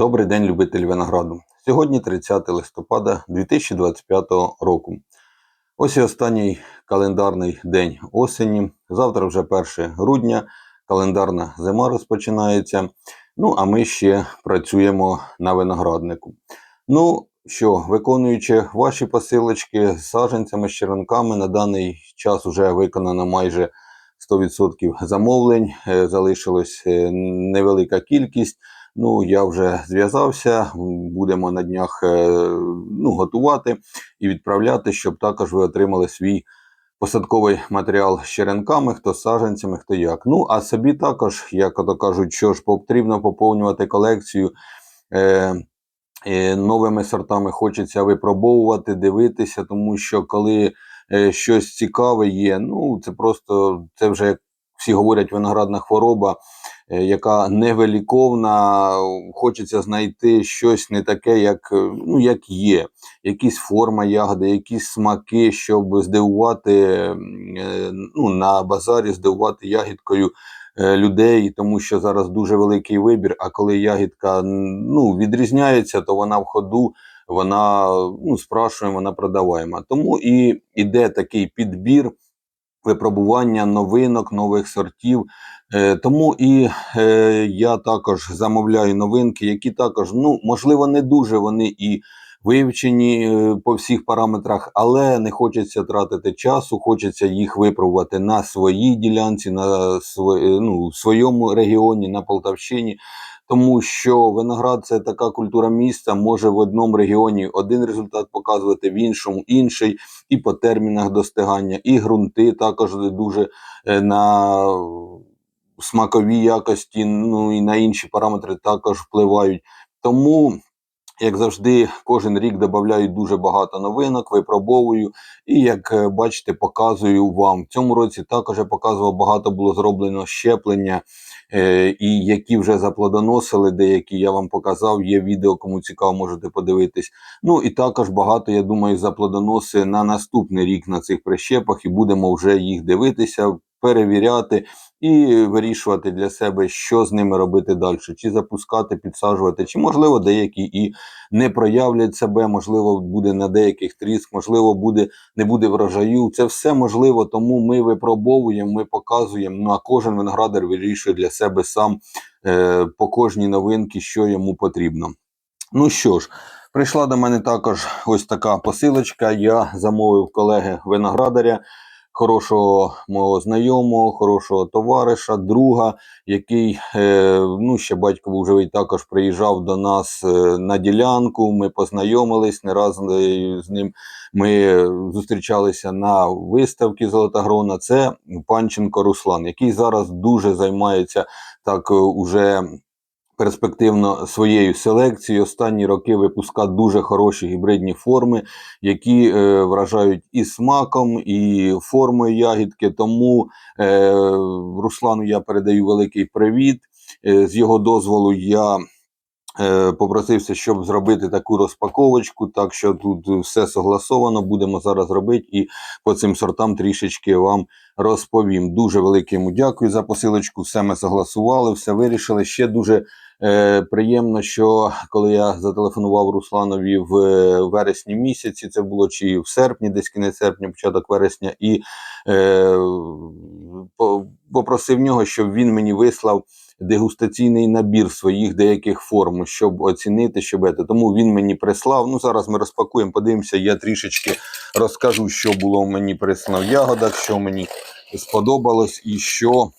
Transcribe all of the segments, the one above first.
Добрий день, любителі винограду. Сьогодні 30 листопада 2025 року. Ось і останній календарний день осені. Завтра вже 1 грудня, календарна зима розпочинається. Ну, а ми ще працюємо на винограднику. Ну що, виконуючи ваші посилочки з саджанцями, з черенками, на даний час вже виконано майже 100% замовлень. Е, Залишилась е, невелика кількість. Ну, я вже зв'язався, будемо на днях е, ну, готувати і відправляти, щоб також ви отримали свій посадковий матеріал з черенками, хто з саджанцями, хто як. Ну, а собі також, як то кажуть, що ж потрібно поповнювати колекцію. Е, е, Новими сортами хочеться випробовувати, дивитися, тому що коли е, щось цікаве є, ну це просто це вже як всі говорять виноградна хвороба. Е, яка невеликовна, хочеться знайти щось не таке, як е, ну, як є, якісь форма ягоди, якісь смаки, щоб здивувати е, ну, на базарі, здивувати ягідкою людей, тому що зараз дуже великий вибір. А коли ягідка ну, відрізняється, то вона в ходу. Вона ну, спрашуємо, вона продаваємо. Тому і йде такий підбір випробування новинок, нових сортів. Е, тому і е, я також замовляю новинки, які також, ну, можливо, не дуже вони і вивчені е, по всіх параметрах, але не хочеться тратити часу, хочеться їх випробувати на своїй ділянці, на св... ну, в своєму регіоні, на Полтавщині. Тому що виноград це така культура міста, може в одному регіоні один результат показувати, в іншому інший, і по термінах достигання, і ґрунти також дуже на смакові якості, ну і на інші параметри також впливають. Тому, як завжди, кожен рік додають дуже багато новинок, випробовую. І як е, бачите, показую вам. В цьому році також я показував, багато було зроблено щеплення, е, і які вже заплодоносили, деякі я вам показав. Є відео, кому цікаво, можете подивитись. Ну і також багато, я думаю, заплодоноси на наступний рік на цих прищепах, і будемо вже їх дивитися перевіряти і вирішувати для себе, що з ними робити далі, чи запускати, підсаджувати, чи можливо деякі і не проявлять себе, можливо, буде на деяких тріск, можливо, буде не буде врожаю. Це все можливо, тому ми випробовуємо, ми показуємо. Ну а кожен виноградар вирішує для себе сам е, по кожній новинці, що йому потрібно. Ну що ж. Прийшла до мене також ось така посилочка. Я замовив колеги виноградаря хорошого мого знайомого, хорошого товариша, друга, який е, ну ще батько був живий, також приїжджав до нас е, на ділянку. Ми познайомились не раз з ним. Ми зустрічалися на виставці Золота Грона. Це Панченко Руслан, який зараз дуже займається так уже перспективно своєю селекцією. Останні роки випуска дуже хороші гібридні форми, які е, вражають і смаком, і формою ягідки. Тому е, Руслану я передаю великий привіт. Е, з його дозволу я. Е, попросився, щоб зробити таку розпаковочку, так що тут все согласовано, будемо зараз робити і по цим сортам трішечки вам розповім. Дуже велике йому дякую за посилочку. Все ми согласували, все вирішили. Ще дуже Е, Приємно, що коли я зателефонував Русланові в е, вересні місяці, це було чи в серпні, десь кінець серпня, початок вересня, і е, попросив нього, щоб він мені вислав дегустаційний набір своїх деяких форм, щоб оцінити, щоб це. Тому він мені прислав. Ну зараз ми розпакуємо, подивимося. Я трішечки розкажу, що було мені прислав ягодах, що мені сподобалось і що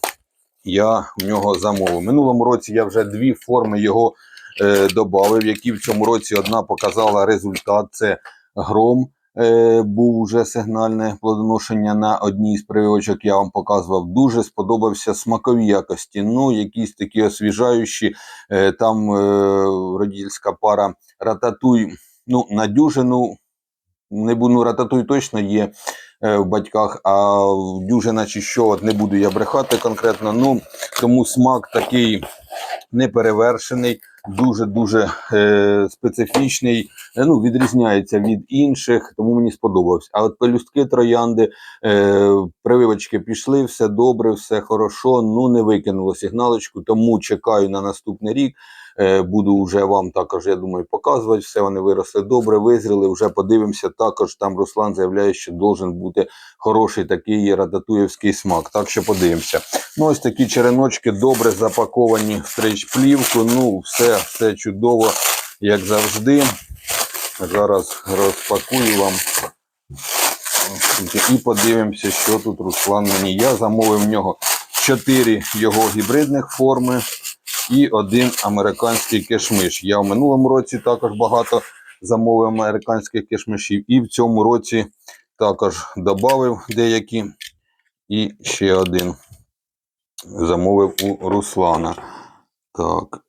я в нього замовив. Минулому році я вже дві форми його е, додав, які в цьому році одна показала результат. Це гром. Е, був вже сигнальне плодоношення на одній з прививочок, я вам показував. Дуже сподобався смакові якості. Ну, якісь такі освіжаючі. Е, там е, родільська пара рататуй ну, на дюжину. Не буду ну, рататуй точно є в батьках, а в дюжина чи що, от не буду я брехати конкретно. Ну тому смак такий неперевершений, дуже-дуже е, специфічний. Е, ну, Відрізняється від інших, тому мені сподобався. А от пелюстки троянди, е, прививочки пішли, все добре, все хорошо. Ну не викинуло сигналочку, тому чекаю на наступний рік. Е, буду вже вам також, я думаю, показувати. Все вони виросли добре, визріли. Вже подивимося. Також там Руслан заявляє, що должен бути хороший такий рататуєвський смак. Так що подивимося. Ну, ось такі череночки добре запаковані в стрейч-плівку. Ну, все, все чудово, як завжди. Зараз розпакую вам. І подивимося, що тут Руслан мені. Я замовив в нього 4 його гібридних форми і один американський кешмиш. Я в минулому році також багато замовив американських кешмишів. І в цьому році також додав деякі. І ще один замовив у Руслана. Так.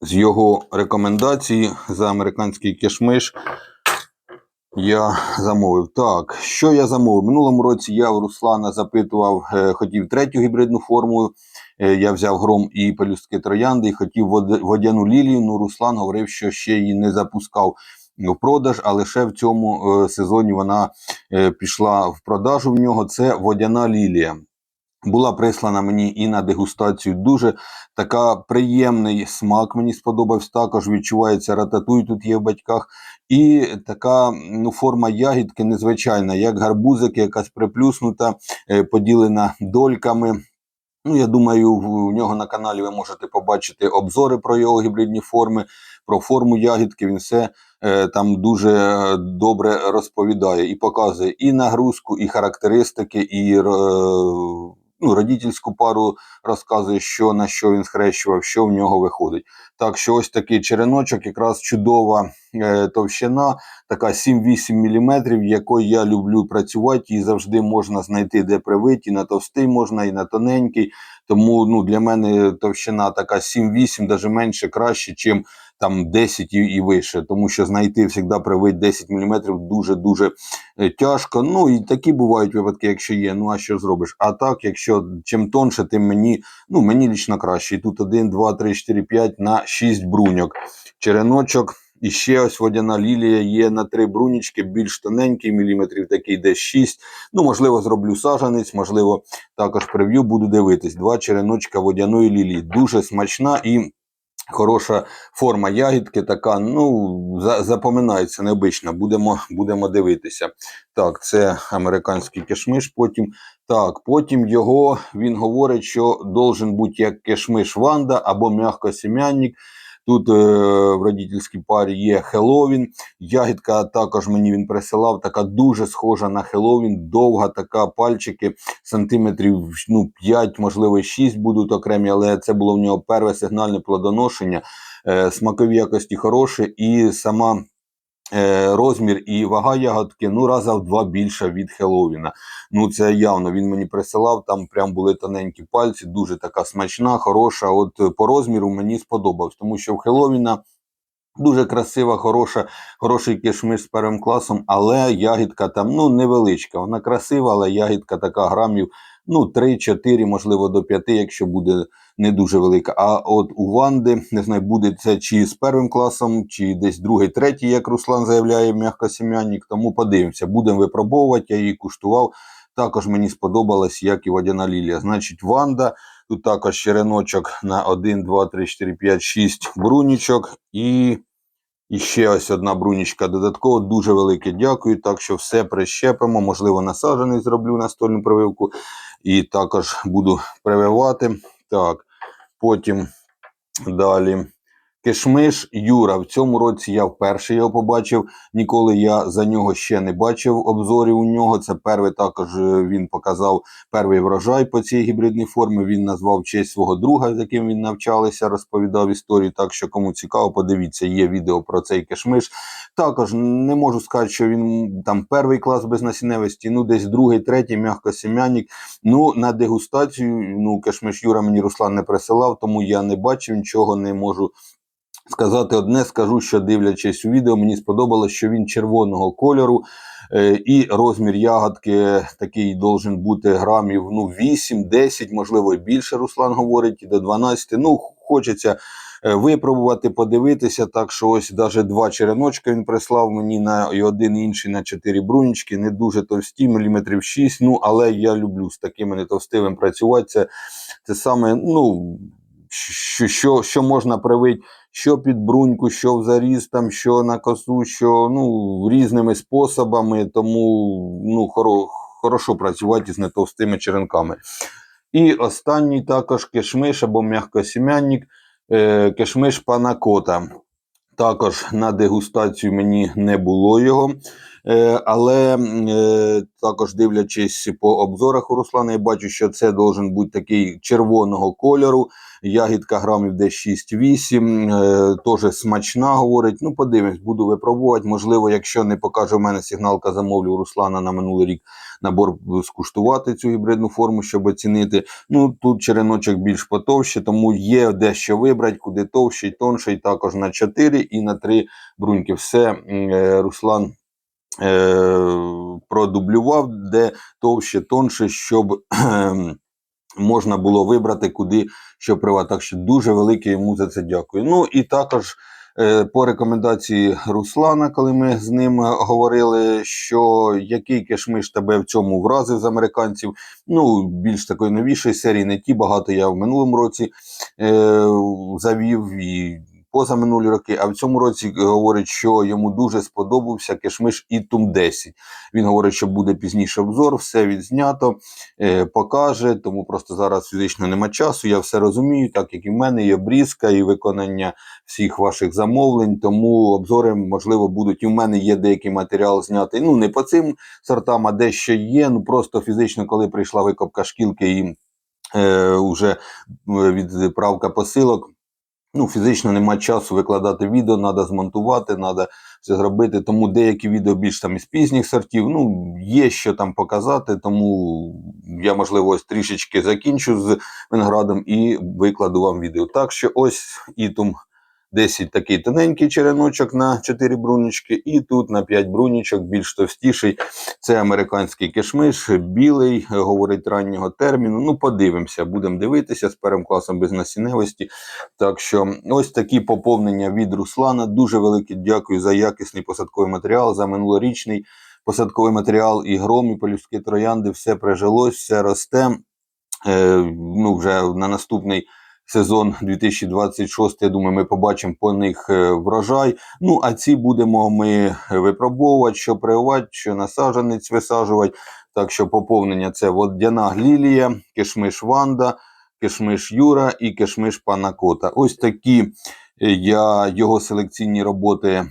З його рекомендації за американський кешмиш я замовив. Так, що я замовив? Минулому році я у Руслана запитував, е, хотів третю гібридну форму. Е, я взяв гром і пелюстки троянди, і хотів водяну лілію. Ну, Руслан говорив, що ще її не запускав в продаж, а лише в цьому е, сезоні вона е, пішла в продажу в нього. Це водяна лілія. Була прислана мені і на дегустацію. Дуже така приємний смак. Мені сподобався. Також відчувається рататуй. Тут є в батьках. І така ну, форма ягідки незвичайна, як гарбузик, якась приплюснута, поділена дольками. Ну, я думаю, у нього на каналі ви можете побачити обзори про його гібридні форми, про форму ягідки. Він все е, там дуже е, добре розповідає і показує і нагрузку, і характеристики, і е, ну, родительську пару розказує, що на що він схрещував, що в нього виходить. Так що ось такий череночок, якраз чудова е, товщина, така 7-8 мм, якою я люблю працювати, і завжди можна знайти де привиті, на товстий можна, і на тоненький. Тому ну, для мене товщина така 7-8, навіть менше, краще, чим там 10 і, вище. Тому що знайти завжди привить 10 мм дуже-дуже е, тяжко. Ну і такі бувають випадки, якщо є. Ну а що зробиш? А так, якщо чим тонше, тим мені, ну мені лічно краще. І тут 1, 2, 3, 4, 5 на 6 бруньок. Череночок. І ще ось водяна лілія є на три брунічки, більш тоненький, міліметрів такий десь 6. Ну, можливо, зроблю сажанець, можливо, також прев'ю, буду дивитись. Два череночка водяної лілії. Дуже смачна і хороша форма ягідки, така, ну, за, запоминається необично. Будемо, будемо дивитися. Так, це американський кешмиш. Потім так, потім його він говорить, що должен бути як кешмиш Ванда або м'якосім'янник. Тут е, в родительській парі є Хеловін. Ягідка також мені він присилав, така дуже схожа на Хеловін, довга така пальчики, сантиметрів ну, 5, можливо, 6 будуть окремі, але це було в нього перше сигнальне плодоношення. Е, смакові якості хороші, і сама розмір і вага ягодки ну раза в два більша від Хеллоуіна. Ну це явно він мені присилав. Там прям були тоненькі пальці, дуже така смачна, хороша. От е, по розміру мені сподобалось, тому що в Хеллоуіна Дуже красива, хороша, хороший кишмиш з першим класом, але ягідка там ну невеличка. Вона красива, але ягідка така грамів ну 3-4, можливо, до 5, якщо буде не дуже велика. А от у Ванди, не знаю, буде це чи з першим класом, чи десь другий, третій, як Руслан заявляє, м'якосім'янник. Тому подивимося, будемо випробовувати. Я її куштував. Також мені сподобалось, як і водяна лілія. Значить, Ванда. Тут також череночок на 1, 2, 3, 4, 5, 6 брунічок. І, і ще ось одна брунічка додатково. Дуже велике дякую. Так що все прищепимо. Можливо, насаджений зроблю настольну прививку. І також буду прививати. Так, потім далі. Кишмиш Юра. В цьому році я вперше його побачив. Ніколи я за нього ще не бачив обзорів у нього. Це перший також е, він показав перший врожай по цій гібридній формі. Він назвав честь свого друга, з яким він навчалися, розповідав історію. Так що кому цікаво, подивіться, є відео про цей кишмиш. Також не можу сказати, що він там перший клас без насінневості, ну десь другий, третій, м'якосім'янник. Ну на дегустацію, ну кишмиш Юра мені Руслан не присилав, тому я не бачив нічого, не можу. Сказати одне, скажу, що дивлячись у відео, мені сподобалось, що він червоного кольору, е, і розмір ягодки такий должен бути грамів ну, 8-10, можливо, і більше, Руслан говорить, і до 12. Ну, хочеться е, випробувати, подивитися. Так що ось навіть два череночка він прислав мені на і один інший на 4 брунічки, не дуже товсті, міліметрів 6. Ну, але я люблю з такими нетовстивим працювати. Це, це саме, ну що, що, що можна привити, що під бруньку, що в заріз, там, що на косу, що ну, різними способами, тому ну, хоро, хорошо працювати з нетовстими черенками. І останній також кишмиш або м'якосім'янник, е, кишмиш панакота. Також на дегустацію мені не було його. Е, але е, також дивлячись по обзорах у Руслана, я бачу, що це должен бути такий червоного кольору. Ягідка грамів десь 6-8, е, теж смачна, говорить. Ну, подивимось, буду випробувати. Можливо, якщо не покаже в мене сигналка, замовлю Руслана на минулий рік набор скуштувати цю гібридну форму, щоб оцінити. Ну тут череночок більш потовще, тому є дещо вибрати, куди товщий, тонший, також на 4 і на 3 бруньки. Все, Руслан. Е, продублював, де товще, тонше, щоб можна було вибрати, куди що привати. Так що дуже велике йому за це дякую. Ну і також е, по рекомендації Руслана, коли ми з ним говорили, що який кешмиш тебе в цьому вразив з американців. Ну, більш такої новішої серії, не ті багато я в минулому році е, завів і позаминулі роки, а в цьому році говорить, що йому дуже сподобався кешмиш і Тум 10. Він говорить, що буде пізніше обзор, все відзнято, е, покаже, тому просто зараз фізично нема часу. Я все розумію, так як і в мене є обрізка, і виконання всіх ваших замовлень. Тому обзори, можливо, будуть. І в мене є деякий матеріал знятий. Ну, не по цим сортам, а дещо є. Ну просто фізично, коли прийшла викопка шкілки і е, вже відправка посилок. Ну, фізично немає часу викладати відео, треба змонтувати, треба все зробити. Тому деякі відео більш там із пізніх сортів. Ну, є що там показати, тому я, можливо, ось трішечки закінчу з виноградом і викладу вам відео. Так що ось ітум 10 такий тоненький череночок на 4 брунічки, і тут на 5 брунічок більш товстіший. Це американський кишмиш, білий, говорить раннього терміну. Ну, подивимося, будемо дивитися з першим класом без насінневості. Так що ось такі поповнення від Руслана. Дуже велике дякую за якісний посадковий матеріал, за минулорічний посадковий матеріал і гром, і полюстки троянди. Все прижилось, все росте. Е, ну, Вже на наступний сезон 2026, я думаю, ми побачимо по них е, врожай. Ну, а ці будемо ми випробовувати, що прививати, що насадженець висаджувати. Так що поповнення це водяна глілія, кишмиш Ванда, кишмиш Юра і кишмиш Панакота. Ось такі е, я його селекційні роботи.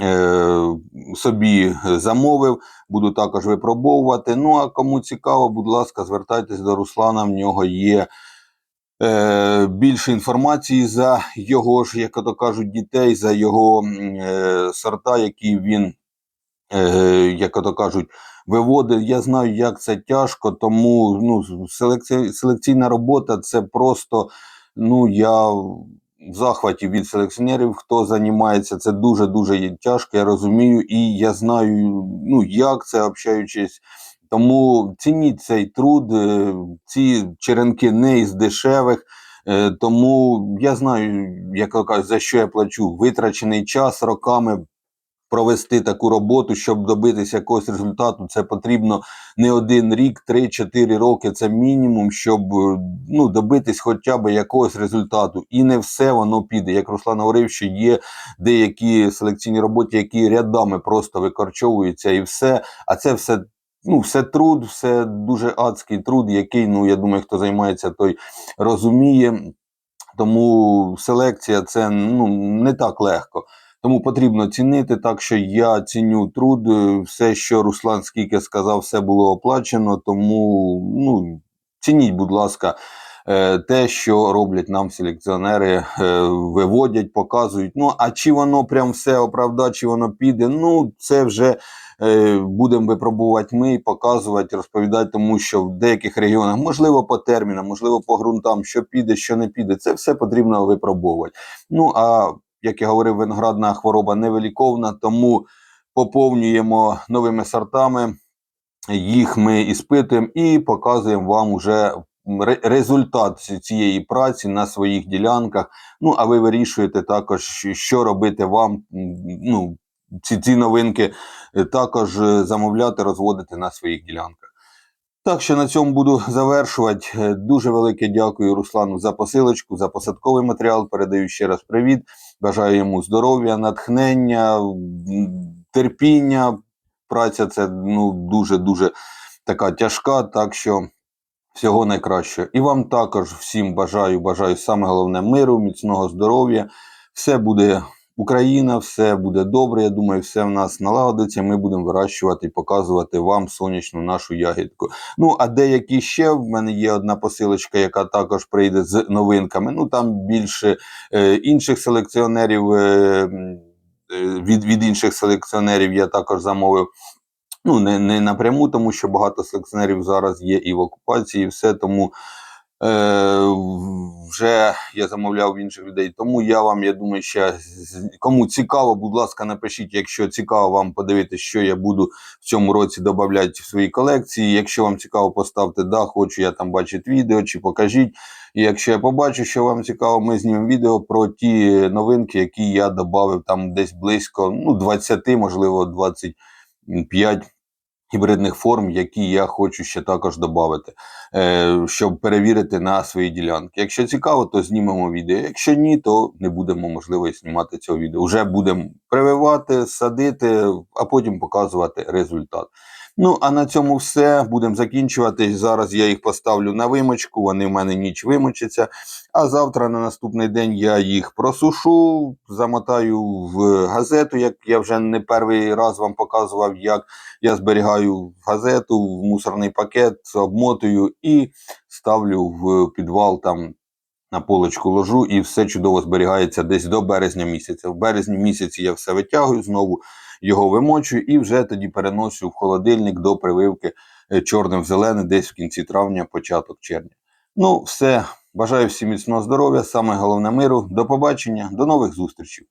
Е, собі замовив, буду також випробовувати. Ну а кому цікаво, будь ласка, звертайтесь до Руслана. В нього є е, більше інформації за його ж, як то кажуть, дітей, за його е, сорта, які він, е, як то кажуть, виводить. Я знаю, як це тяжко, тому ну, селекці, селекційна робота це просто. Ну, я в захваті від селекціонерів, хто займається, це дуже дуже тяжко. Я розумію, і я знаю, ну як це общаючись тому цініть цей труд, е, ці черенки не із дешевих. Е, тому я знаю, як кажуть, за що я плачу. Витрачений час роками провести таку роботу, щоб добитися якогось результату. Це потрібно не один рік, три-чотири роки. Це мінімум, щоб е, ну, добитись хоча б якогось результату. І не все воно піде. Як Руслан говорив, що є деякі селекційні роботи, які рядами просто викорчовуються, і все. А це все ну, все труд, все дуже адський труд, який, ну, я думаю, хто займається, той розуміє. Тому селекція це ну, не так легко. Тому потрібно цінити так, що я ціню труд. Все, що Руслан скільки сказав, все було оплачено. Тому ну, цініть, будь ласка, е, те, що роблять нам селекціонери, е, виводять, показують. Ну, а чи воно прям все оправда, чи воно піде? Ну, це вже Е, будемо випробувати ми, показувати, розповідати, тому що в деяких регіонах, можливо, по термінам, можливо, по ґрунтам, що піде, що не піде, це все потрібно випробовувати. Ну а як я говорив, виноградна хвороба невиліковна, тому поповнюємо новими сортами, їх ми іспитуємо і показуємо вам уже. Результат цієї праці на своїх ділянках. Ну а ви вирішуєте також, що робити вам ну, ці ці новинки е, також е, замовляти, розводити на своїх ділянках. Так що на цьому буду завершувати. Е, Дуже велике дякую Руслану за посилочку, за посадковий матеріал. Передаю ще раз привіт. Бажаю йому здоров'я, натхнення, терпіння. Праця це ну дуже дуже така тяжка. Так що всього найкращого. І вам також всім бажаю, бажаю саме головне миру, міцного здоров'я. Все буде Україна, все буде добре. Я думаю, все в нас налагодиться. Ми будемо вирощувати і показувати вам сонячну нашу ягідку. Ну, а деякі ще в мене є одна посилочка, яка також прийде з новинками. Ну там більше е, інших селекціонерів. Е, е, від, від інших селекціонерів я також замовив. Ну, не, не напряму, тому що багато селекціонерів зараз є і в окупації, і все. Тому е, вже я замовляв інших людей. Тому я вам, я думаю, ще кому цікаво, будь ласка, напишіть, якщо цікаво вам подивитися, що я буду в цьому році додавати в свої колекції. Якщо вам цікаво, поставте да, хочу я там бачити відео чи покажіть. І якщо я побачу, що вам цікаво, ми знімемо відео про ті новинки, які я додав там десь близько ну, 20, можливо, 25 гібридних форм, які я хочу ще також додати, е, щоб перевірити на свої ділянки. Якщо цікаво, то знімемо відео. Якщо ні, то не будемо можливо знімати цього відео. Вже будемо прививати, садити, а потім показувати результат. Ну, а на цьому все. Будемо закінчувати. Зараз я їх поставлю на вимочку, вони в мене ніч вимочаться. А завтра на наступний день я їх просушу, замотаю в газету, як я вже не перший раз вам показував, як я зберігаю газету, в мусорний пакет, обмотую і ставлю в підвал там. На полочку ложу і все чудово зберігається десь до березня місяця. В березні місяці я все витягую знову, його вимочую і вже тоді переношу в холодильник до прививки е, чорним в зелене, десь в кінці травня, початок червня. Ну, все. Бажаю всім міцного здоров'я, саме головне миру. До побачення, до нових зустрічей.